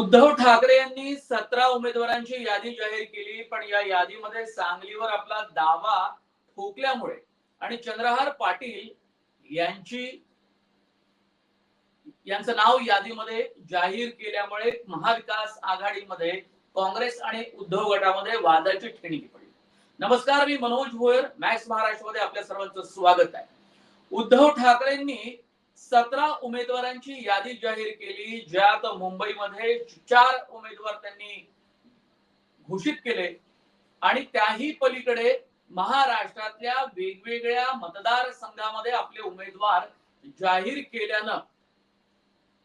उद्धव ठाकरे यांनी सतरा उमेदवारांची यादी जाहीर केली पण या यादीमध्ये सांगलीवर आपला दावा ठोकल्यामुळे आणि चंद्रहार पाटील यांची यांचं नाव यादीमध्ये जाहीर केल्यामुळे महाविकास आघाडीमध्ये काँग्रेस आणि उद्धव गटामध्ये वादाची ठेणी पडली. नमस्कार मी मनोज भोयर मॅक्स महाराष्ट्रमध्ये आपल्या सर्वांचं स्वागत आहे. उद्धव ठाकरेंनी सतरा उमेदवारांची यादी जाहीर केली ज्यात मुंबईमध्ये चार उमेदवार त्यांनी घोषित केले. आणि त्याही पलीकडे महाराष्ट्रातल्या वेगवेगळ्या मतदारसंघामध्ये आपले उमेदवार जाहीर केल्यानं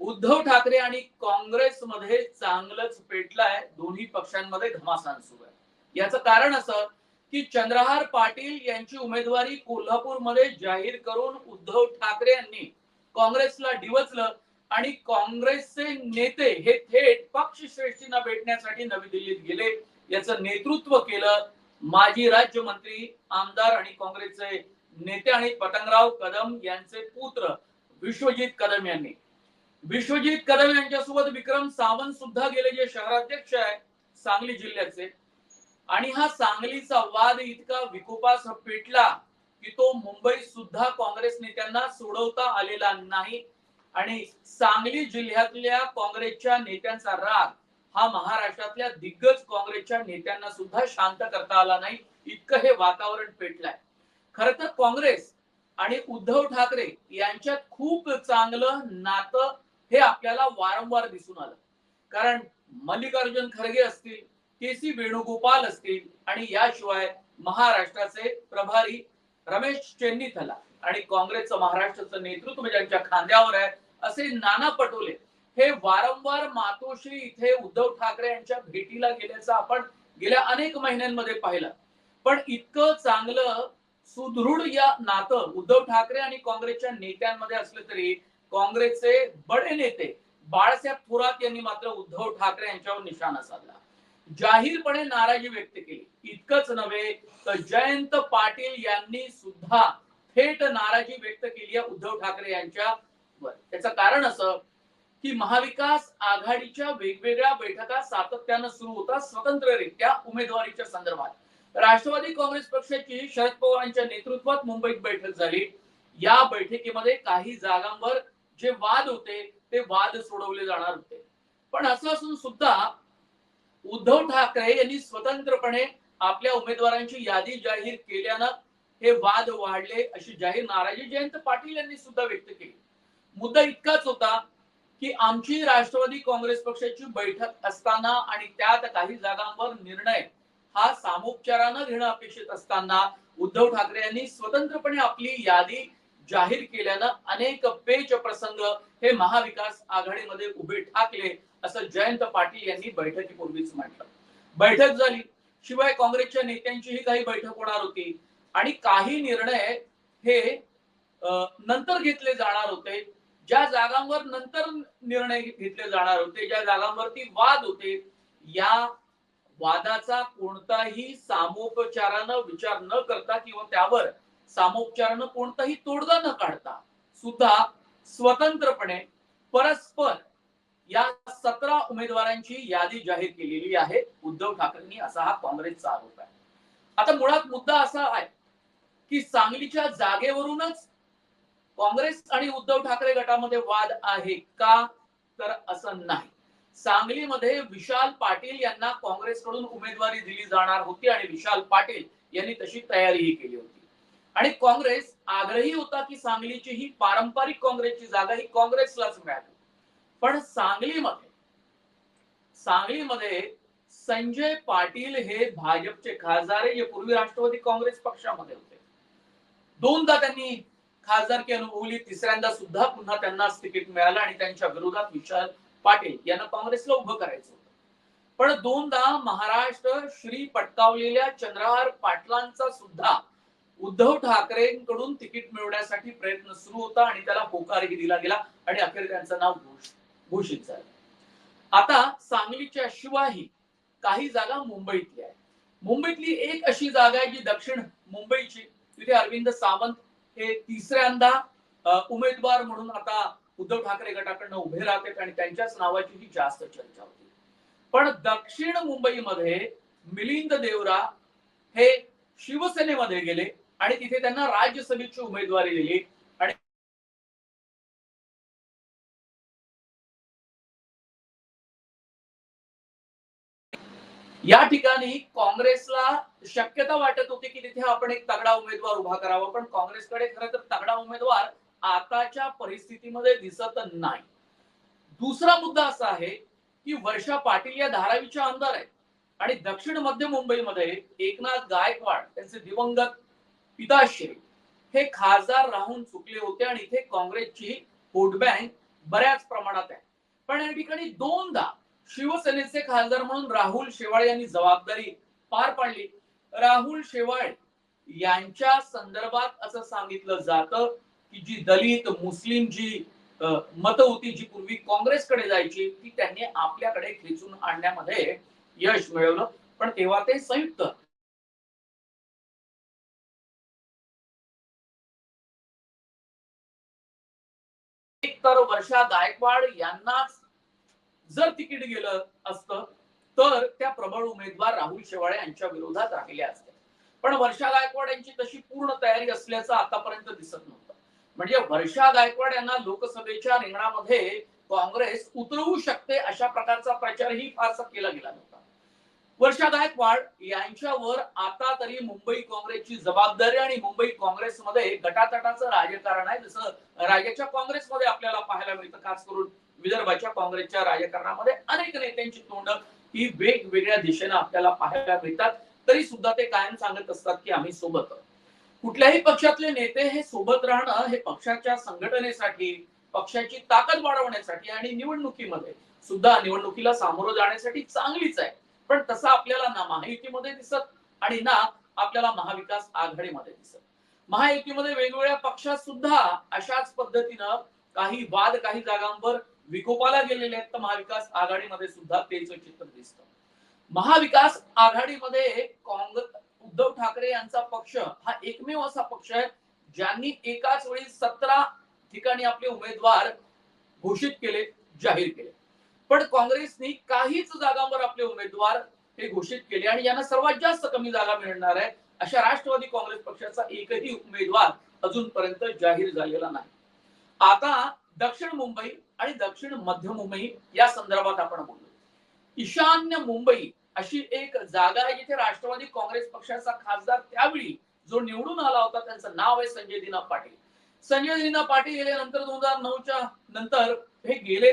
उद्धव ठाकरे आणि काँग्रेसमध्ये चांगलंच पेटलाय. दोन्ही पक्षांमध्ये घमासान सुरू आहे. याचं कारण असं की चंद्रहार पाटील यांची उमेदवारी कोल्हापूरमध्ये जाहीर करून उद्धव ठाकरे यांनी काँग्रेसला डिवचलं आणि काँग्रेसचे नेते हे थेट पक्षश्रेष्ठींना भेटण्यासाठी नवी दिल्लीत गेले. याचं नेतृत्व केलं माजी राज्यमंत्री आमदार आणि काँग्रेसचे नेते आणि पतंगराव कदम यांचे पुत्र विश्वजित कदम यांनी. विश्वजित कदम यांच्यासोबत विक्रम सावंत सुद्धा गेले जे शहराध्यक्ष आहे सांगली जिल्ह्याचे. आणि हा सांगलीचा वाद इतका विकोपास पेटला की तो मुंबई सुद्धा काँग्रेस नेत्यांना सोडवता आलेला नाही. आणि सांगली जिल्ह्यातल्या काँग्रेसच्या नेत्यांचा राग हा महाराष्ट्रातल्या दिग्गज काँग्रेसच्या नेत्यांना सुद्धा शांत करता आला नाही. इतकं हे वातावरण पेटलंय. खर तर काँग्रेस आणि उद्धव ठाकरे यांच्यात खूप चांगलं नातं हे आपल्याला वारंवार दिसून आलं. कारण मल्लिकार्जुन खरगे असतील के सी वेणुगोपाल असतील आणि याशिवाय महाराष्ट्राचे प्रभारी रमेश चेन्नीथला आणि काँग्रेसचं महाराष्ट्राचं नेतृत्व म्हणजे ज्यांच्या खांद्यावर आहे असे नाना पटोले हे वारंवार मातोश्री इथे उद्धव ठाकरे यांच्या भेटीला गेल्याचं आपण गेल्या अनेक महिन्यांमध्ये पाहिलं. पण इतकं चांगलं सुदृढ या नातं उद्धव ठाकरे आणि काँग्रेसच्या नेत्यांमध्ये असलं तरी काँग्रेसचे बडे नेते बाळासाहेब थोरात यांनी मात्र उद्धव ठाकरे यांच्यावर निशाणा साधला. जाहीरपणे नाराजी व्यक्त केली. इतकंच नव्हे तर जयंत पाटील यांनी सुद्धा थेट नाराजी व्यक्त केली आहे उद्धव ठाकरे यांच्या त्याचं कारण असं की महाविकास आघाडीच्या वेगवेगळ्या बैठका सातत्यानं सुरू होतात स्वतंत्ररित्या उमेदवारीच्या संदर्भात. राष्ट्रवादी काँग्रेस पक्षाची शरद पवारांच्या नेतृत्वात मुंबईत बैठक झाली. या बैठकीमध्ये काही जागांवर जे वाद होते ते वाद सोडवले जाणार होते. पण असं असून सुद्धा उद्धव ठाकरे यांनी स्वतंत्रपणे आपल्या उमेदवारांची यादी जाहीर केल्यानं हे वाद वाढले अशी जाहीर नाराजी जयंत पाटील यांनी सुद्धा व्यक्त केली. मुद्दा इतकाच होता की आमची राष्ट्रवादी काँग्रेस पक्षाची बैठक असताना आणि त्यात काही जागांवर निर्णय हा सामोपचारानं घेणं अपेक्षित असताना उद्धव ठाकरे यांनी स्वतंत्रपणे आपली यादी जाहीर केल्यानं अनेक पेच प्रसंग हे महाविकास आघाडीमध्ये उभे ठाकले असं जयंत पाटील यांनी बैठकीपूर्वीच म्हटलं. बैठक झाली. शिवाय काँग्रेसच्या नेत्यांचीही काही बैठक होणार होती. आणि काही निर्णय हे नंतर घेतले जाणार होते. ज्या जागांवर नंतर निर्णय घेतले जाणार होते ज्या जागांवरती वाद होते या वादाचा कोणताही सामोपचारानं विचार न करता किंवा त्यावर सामोपचारानं कोणताही तोडगा न काढता सुद्धा स्वतंत्रपणे परस्पर या सतरा उमेदवारांची यादी जाहीर केलेली आहे. उद्धव ठाकरेंनी असा हा काँग्रेसचा आरोप आहे. आता मुळात मुद्दा असा आहे की सांगलीच्या जागेवरूनच काँग्रेस आणि उद्धव ठाकरे गटामध्ये वाद आहे का? तर असं नाही. सांगलीमध्ये विशाल पाटील यांना काँग्रेसकडून उमेदवारी दिली जाणार होती आणि विशाल पाटील यांनी तशी तयारीही केली होती. आणि काँग्रेस आग्रही होता की सांगलीची ही पारंपरिक काँग्रेसची जागा ही काँग्रेसलाच मिळाली. पण सांगलीमध्ये सांगलीमध्ये संजय पाटील हे भाजपचे खासदार आहे, जे पूर्वी राष्ट्रवादी काँग्रेस पक्षामध्ये होते. दोनदा त्यांनी खासदारकी अनुभवली तिसऱ्यांदा सुद्धा पुन्हा त्यांनाच तिकीट मिळालं आणि त्यांच्या विरोधात विशाल पाटील यांना काँग्रेसला उभं करायचं होतं. पण दोनदा महाराष्ट्र श्री पटकावलेल्या चंद्रहार पाटलांचा सुद्धा उद्धव ठाकरेंकडून तिकीट मिळवण्यासाठी प्रयत्न सुरू होता आणि त्याला होकारही दिला गेला आणि अखेर त्यांचं नाव घोषित झालं. आता सांगलीच्या शिवायही काही जागा मुंबईतली आहे. मुंबईतली एक अशी जागा आहे जी दक्षिण मुंबईची. तिथे अरविंद सावंत हे तिसऱ्यांदा उमेदवार म्हणून आता उद्धव ठाकरे गटाकडनं उभे राहतात आणि त्यांच्याच नावाची ही जास्त चर्चा होती. पण दक्षिण मुंबईमध्ये मिलिंद देवरा हे शिवसेनेमध्ये गेले. आणि तिथे त्यांना राज्यसभेची उमेदवारी दिली. आणि या ठिकाणी काँग्रेसला शक्यता वाटत होती की तिथे आपण एक तगडा उमेदवार उभा करावा पण काँग्रेसकडे खरं तर तगडा उमेदवार आताच्या परिस्थितीमध्ये दिसत नाही. दुसरा मुद्दा असा आहे की वर्षा पाटील या धारावीच्या आमदार आहेत. आणि दक्षिण मध्य मुंबईमध्ये एकनाथ गायकवाड त्यांचे दिवंगत पिताश्री. हे खासदार राहून चुकले होते आणि इथे काँग्रेसची वोट बँक बऱ्याच प्रमाणात आहे. पण या ठिकाणी दोनदा शिवसेनेचे खासदार म्हणून राहुल शेवाळे यांनी जबाबदारी पार पाडली. राहुल शेवाळे यांच्या संदर्भात असं सांगितलं जातं की जी दलित मुस्लिम जी मत होती जी पूर्वी काँग्रेसकडे जायची ती त्यांनी आपल्याकडे खेचून आणण्यामध्ये यश मिळवलं. पण तेव्हा ते संयुक्त तर वर्षा गायकवाड यांनाच जर तिकीट गेलं असतं तर त्या प्रबळ उमेदवार राहुल शेवाळे यांच्या विरोधात राहिल्या असत्या. पण वर्षा गायकवाड यांची तशी पूर्ण तयारी असल्याचं आतापर्यंत दिसत नव्हतं. म्हणजे वर्षा गायकवाड यांना लोकसभेच्या रिंगणामध्ये काँग्रेस उतरवू शकते अशा प्रकारचा प्रचारही फारसा केला गेला नव्हता. वर्षा गायकवाड यांच्यावर आता तरी मुंबई काँग्रेसची जबाबदारी आणि मुंबई काँग्रेसमध्ये गटातटाचं राजकारण आहे. जसं राज्याच्या काँग्रेसमध्ये आपल्याला पाहायला मिळतं खास करून विदर्भाच्या काँग्रेसच्या राजकारणामध्ये अनेक नेत्यांची तोंड ही वेगवेगळ्या दिशेने आपल्याला पाहायला मिळतात. तरी सुद्धा ते कायम सांगत असतात की आम्ही सोबत कुठल्याही पक्षातले नेते हे सोबत राहणं हे पक्षाच्या संघटनेसाठी पक्षाची ताकद वाढवण्यासाठी आणि निवडणुकीमध्ये सुद्धा निवडणुकीला सामोरं जाण्यासाठी चांगलीच आहे. पण तसं आपल्याला ना महायुतीमध्ये दिसत आणि ना आपल्याला महाविकास आघाडीमध्ये दिसत. महायुतीमध्ये वेगवेगळ्या पक्षात सुद्धा अशाच पद्धतीनं काही वाद काही जागांवर विकोपाला गेलेले आहेत तर महाविकास आघाडीमध्ये सुद्धा तेच चित्र दिसत. महाविकास आघाडीमध्ये काँग्रेस उद्धव ठाकरे यांचा पक्ष हा एकमेव असा पक्ष आहे ज्यांनी एकाच वेळी सतरा ठिकाणी आपले उमेदवार घोषित केले जाहीर केले. पण काँग्रेसने काहीच जागांवर आपले उमेदवार हे घोषित केले आणि यांना सर्वात जास्त कमी जागा मिळणार आहे अशा राष्ट्रवादी काँग्रेस पक्षाचा एकही उमेदवार अजूनपर्यंत जाहीर झालेला नाही. आता दक्षिण मुंबई आणि दक्षिण मध्य मुंबई या संदर्भात आपण बोललो. ईशान्य मुंबई अशी एक जागा आहे जिथे राष्ट्रवादी काँग्रेस पक्षाचा खासदार त्यावेळी जो निवडून आला होता त्यांचं नाव आहे संजय दिना पाटील. संजय दिना पाटील गेल्यानंतर दोन हजार नऊच्या नंतर हे गेले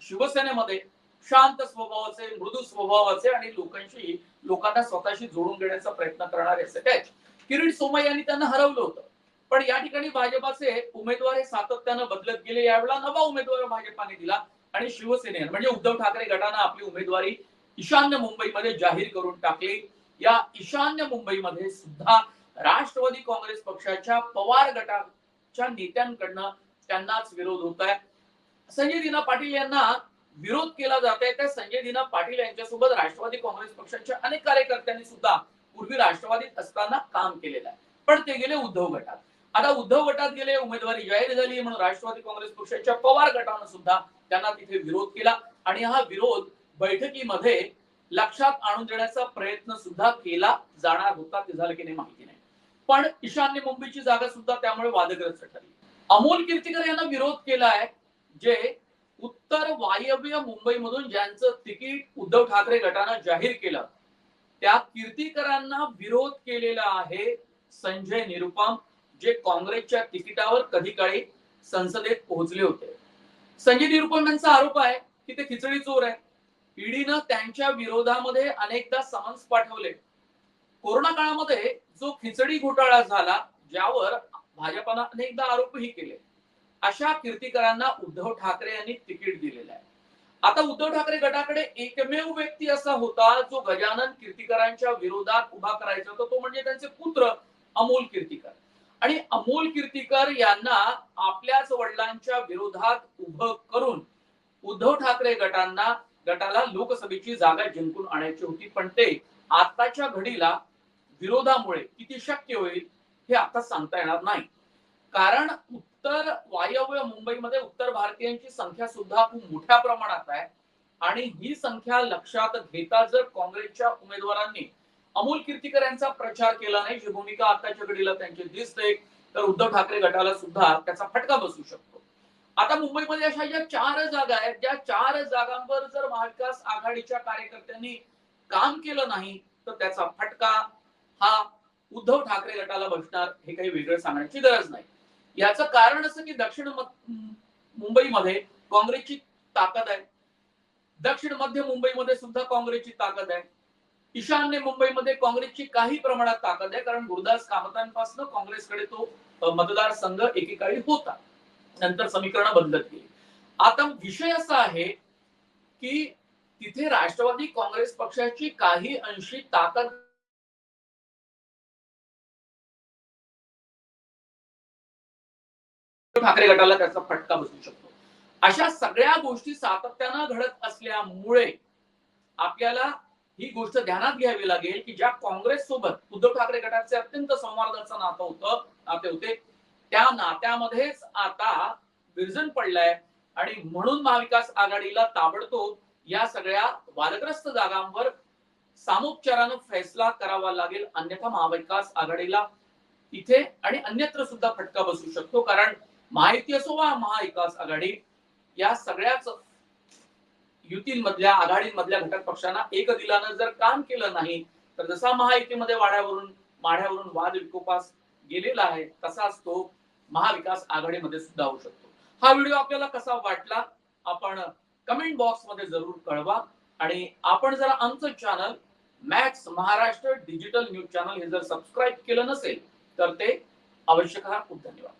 शिवसेनेमध्ये शांत स्वभावाचे मृदू स्वभावाचे आणि लोकांशी लोकांना स्वतःशी जोडून घेण्याचा प्रयत्न करणारे असे काय? किरीट सोमय यांनी त्यांना हरवलं होतं. पण या ठिकाणी भाजपाचे उमेदवार हे सातत्यानं बदलत गेले. यावेळेला नवा उमेदवार भाजपाने दिला आणि शिवसेनेनं म्हणजे उद्धव ठाकरे गटानं आपली उमेदवारी ईशान्य मुंबईमध्ये जाहीर करून टाकली. या ईशान्य मुंबईमध्ये सुद्धा राष्ट्रवादी काँग्रेस पक्षाच्या पवार गटाच्या नेत्यांकडनं त्यांनाच विरोध होत आहे संजय दिना पाटील यांना विरोध केला जात आहे. त्या संजय दिना पाटील यांच्यासोबत राष्ट्रवादी काँग्रेस पक्षाच्या अनेक कार्यकर्त्यांनी सुद्धा पूर्वी राष्ट्रवादीत असताना काम केलेलं आहे. पण ते गेले उद्धव गटात. आता उद्धव गटात गेले उमेदवारी जाहीर झाली म्हणून राष्ट्रवादी काँग्रेस पक्षाच्या पवार गटानं सुद्धा त्यांना तिथे विरोध केला. आणि हा विरोध बैठकीमध्ये लक्षात आणून देण्याचा प्रयत्न सुद्धा केला जाणार होता ते झालं की नाही माहिती नाही. पण ईशान्य मुंबईची जागा सुद्धा त्यामुळे वादग्रस्त ठरली. अमोल कीर्तीकर यांना विरोध केला आहे. जे उत्तर वायव्य मुंबईमधून ज्यांचं तिकीट उद्धव ठाकरे गटानं जाहीर केलं त्या कीर्तीकरांना विरोध केलेला आहे संजय निरुपम जे काँग्रेसच्या तिकिटावर कधी काळी संसदेत पोहोचले होते. संजय निरुपम यांचा आरोप आहे की ते खिचडी चोर आहे. ईडीनं त्यांच्या विरोधामध्ये अनेकदा समन्स पाठवले. कोरोना काळामध्ये जो खिचडी घोटाळा झाला ज्यावर भाजपानं अनेकदा आरोपही केले. अशा कीर्तीकरांना उद्धव ठाकरे यांनी तिकीट दिलेलं आहे. आता उद्धव ठाकरे गटाकडे एकमेव व्यक्ती असा होता जो गजानन कीर्तीकरांच्या विरोधात उभा करायचा होता. तो म्हणजे त्यांचे पुत्र अमोल कीर्तीकर. आणि अमोल कीर्तीकर यांना आपल्याच वडिलांच्या विरोधात उभं करून उद्धव ठाकरे गटांना गटाला लोकसभेची जागा जिंकून आणायची होती. पण ते आताच्या घडीला विरोधामुळे किती शक्य होईल हे आता सांगता येणार नाही. कारण उत्तर वायव्य मुंबईमध्ये उत्तर भारतीयांची संख्या सुद्धा खूप मोठ्या प्रमाणात आहे. आणि ही संख्या लक्षात घेता जर काँग्रेसच्या उमेदवारांनी अमोल कीर्तीकर यांचा प्रचार केला नाही जी भूमिका आताच्या घडीला त्यांची दिसते तर उद्धव ठाकरे गटाला सुद्धा त्याचा फटका बसू शकतो. आता मुंबईमध्ये अशा ज्या चार जागा आहेत ज्या चार जागांवर जर महाविकास आघाडीच्या कार्यकर्त्यांनी काम केलं नाही तर त्याचा फटका हा उद्धव ठाकरे गटाला बसणार हे काही वेगळं सांगण्याची गरज नाही. याचं कारण असं की दक्षिण मुंबईमध्ये काँग्रेसची ताकद आहे. दक्षिण मध्य मुंबईमध्ये सुद्धा काँग्रेसची ताकद आहे. ईशान्य मुंबईमध्ये काँग्रेसची काही प्रमाणात ताकद आहे कारण गुरुदास कामतांपासून काँग्रेसकडे तो मतदारसंघ एकेकाळी होता. नंतर समीकरण बदलत गेली आता विषय असा आहे की तिथे राष्ट्रवादी काँग्रेस पक्षाची काही अंशी ताकद ठाकरे गटाला त्याचा फटका बसू शकतो. अशा सगळ्या गोष्टी सातत्यानं घडत असल्यामुळे आपल्याला ही गोष्ट ध्यानात घ्यावी लागेल की ज्या काँग्रेस सोबत उद्धव ठाकरे गटाचे अत्यंत संवादाचं नातं होतं नाते होते त्या नात्यामध्येच आता विरजन पडलाय आणि म्हणून महाविकास आघाडीला ताबडतोब या सगळ्या वादग्रस्त जागांवर सामोपचारानं फैसला करावा लागेल. अन्यथा महाविकास आघाडीला इथे आणि अन्यत्र सुद्धा फटका बसू शकतो. कारण माहिती असो वा महाविकास आघाडी या सगळ्याच युतींमधल्या आघाडीमधल्या घटक पक्षांना एक दिलानं जर काम केलं नाही तर जसा महायुतीमध्ये वाड्यावरून माढ्यावरून वाद विकोपास गेलेला आहे तसाच तो महाविकास आघाडीमध्ये सुद्धा होऊ शकतो. हा व्हिडिओ आपल्याला कसा वाटला आपण कमेंट बॉक्समध्ये जरूर कळवा. आणि आपण जर आमचं channel Max Maharashtra digital news channel हे जर सबस्क्राईब केलं नसेल तर ते आवश्यक करा. खूप धन्यवाद.